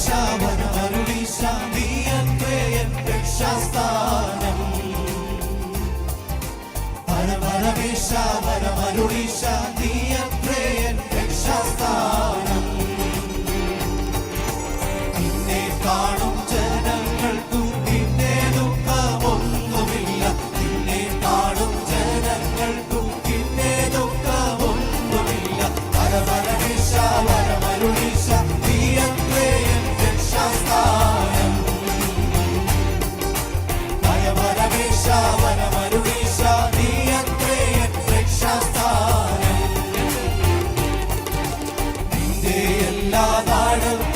വരമരുളീശ നീയത്രേ N രക്ഷാസ്ഥാനം പരമരമേശ വരമരുളീശ നിന്റെ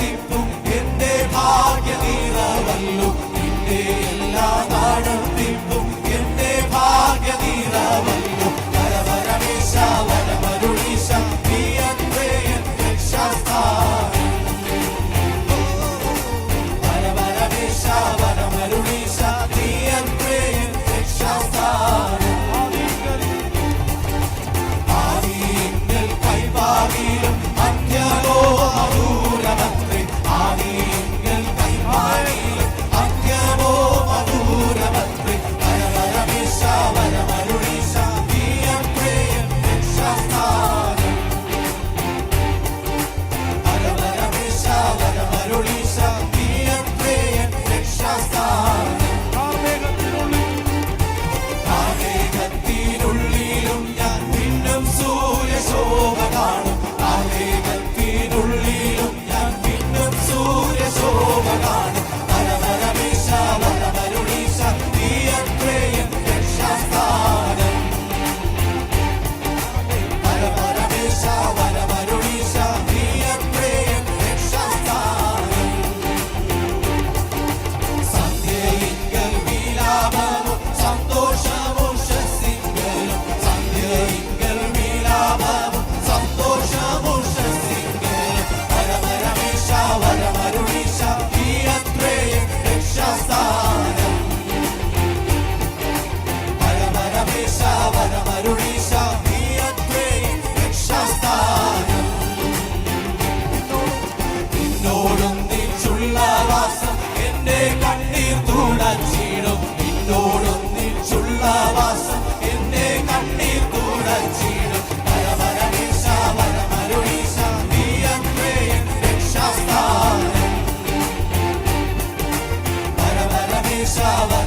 Sava.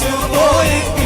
to boy.